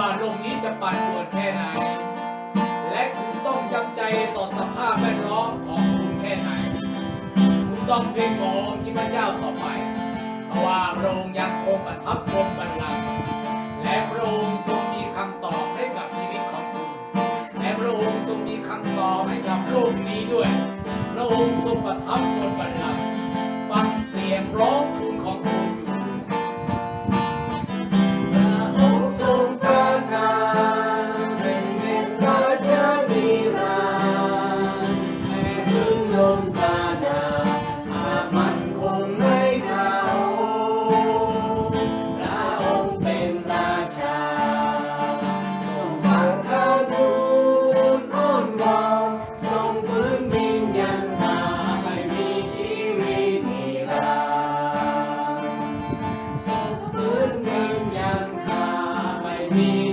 ว่าลมนี้จะปั่นปวดแค่ไหน และคุณต้องจำใจต่อสภาพแวดล้อมของคุณแค่ไหน คุณต้องเพ่งมองที่พระเจ้าต่อไป เพราะว่าโรงค์ยังคงประทับบนบัลลังก์และพระองค์ทรงมีคำตอบให้กับชีวิตของคุณ และพระองค์ทรงมีคำตอบให้กับโลกนี้ด้วย พระองค์ทรงประทับ me.